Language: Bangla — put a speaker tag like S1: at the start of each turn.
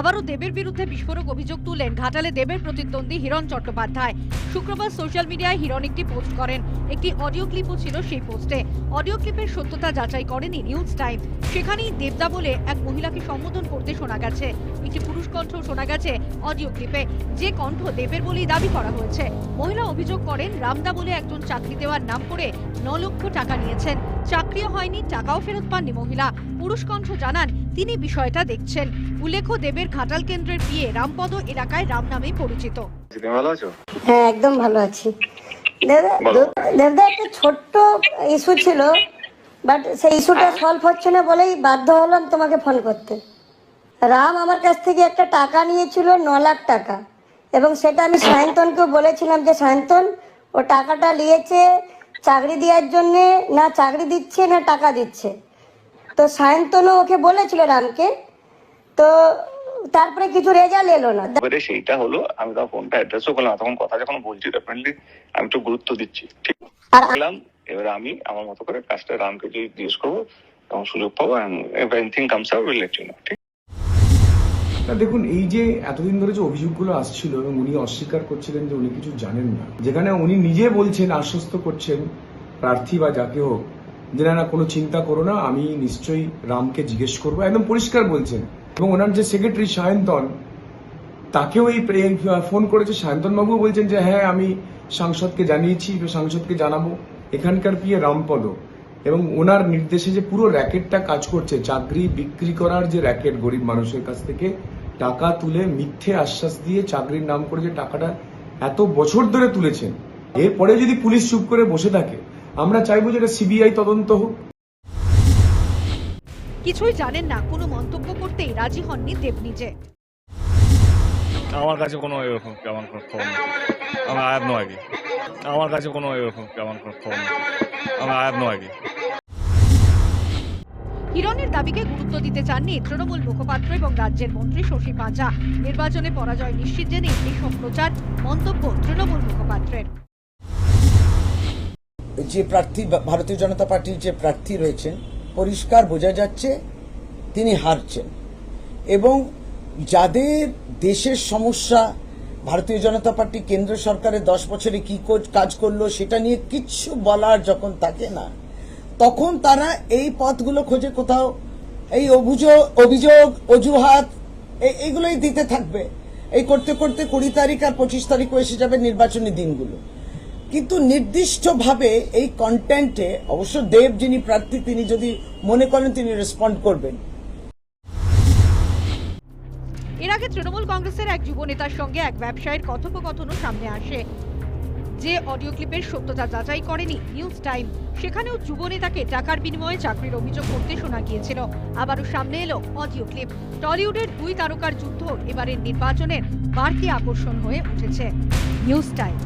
S1: আবারও দেবের বিরুদ্ধে বিস্ফোরক অভিযোগ তুললেন ঘাটালে দেবের প্রতিদ্বন্দ্বী হিরণ চট্টোপাধ্যায়। শুক্রবার সোশ্যাল মিডিয়ায় হিরণ একটি পোস্ট করেন। একটি অডিও ক্লিপও ছিল সেই পোস্টে। অডিও ক্লিপের সত্যতা যাচাই করেনি নিউজ টাইম। সেখানেই দেবদা বলে এক মহিলাকে সম্বোধন করতে শোনা গেছে। একটি পুরুষ কণ্ঠ শোনা গেছে। অডিও ক্লিপে যে কণ্ঠ দেবের বলেই দাবি করা হয়েছে। মহিলা অভিযোগ করেন রামদা বলে একজন চাকরি দেওয়ার নাম করে ন লক্ষ টাকা নিয়েছেন। চাকরিও হয়নি টাকাও ফেরত পাননি মহিলা। পুরুষ কণ্ঠ জানান তিনি বিষয়টা দেখছেন। উল্লেখ্য দেবের ঘাটাল কেন্দ্রের বিয়ে রামপদ এলাকায় রাম নামেই পরিচিত।
S2: হ্যাঁ একদম ভালো আছি। দেবদা দেবদা একটা ছোট্ট ইস্যু ছিল বাট সেই ইস্যুটা সলভ হচ্ছে না বলেই বাধ্য হলাম তোমাকে ফোন করতে। রাম আমার কাছ থেকে একটা টাকা নিয়েছিল ন লাখ টাকা। এবং সেটা আমি সায়ন্তনকেও বলেছিলাম যে সায়ন্তন ও টাকাটা নিয়েছে চাকরি দেওয়ার জন্যে না চাকরি দিচ্ছে না টাকা দিচ্ছে? তো সায়ন্তনও ওকে বলেছিল রামকে। তো তারপরে কিছু রেজাল্ট এলো না।
S3: এবারে সেইটা হলো আমি তখন ফোনটা অ্যাড্রেসও করলাম তখন কথা যখন বলছি ডেফিনেটলি আমি একটু গুরুত্ব দিচ্ছি ঠিক?
S2: আর
S3: বললাম এবারে আমি আমার মতো করে কাজটা রামকে যদি জিজ্ঞেস করব তখন সুযোগ পাবো everything comes out will let you know ঠিক?
S4: না দেখুন, এই যে এতদিন ধরে যে অভিযোগগুলো আসছিল এবং উনি অস্বীকার করছিলেন যে উনি কিছু জানেন না, যেখানে উনি নিজে বলছেন, আশ্বস্ত করছেন, প্রার্থী বা যাকে হোক, যে না না, কোনো চিন্তা করো না, আমি নিশ্চয়ই রামকে জিজ্ঞেস করব, একদম পরিষ্কার বলছেন। এবং ওনার যে সেক্রেটারি সায়ন্তন, তাকেও এই ফোন করেছে। সায়ন্তন বাবু বলছেন যে হ্যাঁ আমি সাংসদকে জানিয়েছি, সাংসদকে জানাব। এখানকার পিয়ে রামপদ এবং ওনার নির্দেশে যে পুরো র্যাকেটটা কাজ করছে, চাকরি বিক্রি করার যে র্যাকেট গরিব মানুষের কাছ থেকে টাকা তুলে মিথ্যে আশ্বাস দিয়ে চাকরির নাম করে যে টাকাটা এত বছর ধরে তুলেছেন এরপরে যদি পুলিশ চুপ করে বসে থাকে আমরা চাইব যে এটা সিবিআই তদন্ত হোক।
S1: কিছুই জানেন না কোনো মন্তব্য করতেই রাজি হননি দেব নিজে।
S5: আমার কাছে কোনো এরকম কেমন কোনো খবর নেই। আমি আই হ্যাভ আমার কাছে কোনো এরকম কেমন কোনো খবর নেই। আমি আই হ্যাভ নো আইডিয়া
S1: হিরণের দাবিকে গুরুত্ব দিতে চাননি তৃণমূল মুখপাত্র এবং রাজ্যের মন্ত্রী শশী পাঁচা নির্বাচনে পরাজয় নিশ্চিত জেনে এইসব প্রচার মন্তব্য তৃণমূল মুখপাত্রের।
S6: যে প্রার্থী, ভারতীয় জনতা পার্টির যে প্রার্থী রয়েছেন, পরিষ্কার বোঝা যাচ্ছে তিনি হারছেন। এবং যাদের দেশের সমস্যা, ভারতীয় জনতা পার্টি কেন্দ্র সরকারের দশ বছরে কি কাজ করল, সেটা নিয়ে কিচ্ছু বলার যখন থাকে না তখন তারা এই পথগুলো খোঁজে কোথাও। এই অভিযোগ অভিযোগ, অজুহাত এই- এইগুলোই দিতে থাকবে। এই করতে করতে কুড়ি তারিখ আর পঁচিশ তারিখও এসে যাবে নির্বাচনী দিনগুলো। কিন্তু নির্দিষ্টভাবে এই কন্টেন্টে অবশ্য দেব যিনি প্রার্থী, তিনি যদি মনে করেন তিনি রেসপন্ড করবেন।
S1: এর আগে তৃণমূল কংগ্রেসের এক যুব নেতার সঙ্গে এক ব্যবসায়ীর কথোপকথনও সামনে আসে। যে অডিও ক্লিপের সত্যতা যাচাই করেনি নিউজ টাইম, সেখানেও যুবনেতাকে টাকার বিনিময়ে চাকরির অভিযোগ করতে শোনা গিয়েছিল। আবারও সামনে এলো অডিও ক্লিপ। টলিউডের দুই তারকার যুদ্ধ এবারের নির্বাচনের বাড়তি আকর্ষণ হয়ে উঠেছে নিউজ টাইম।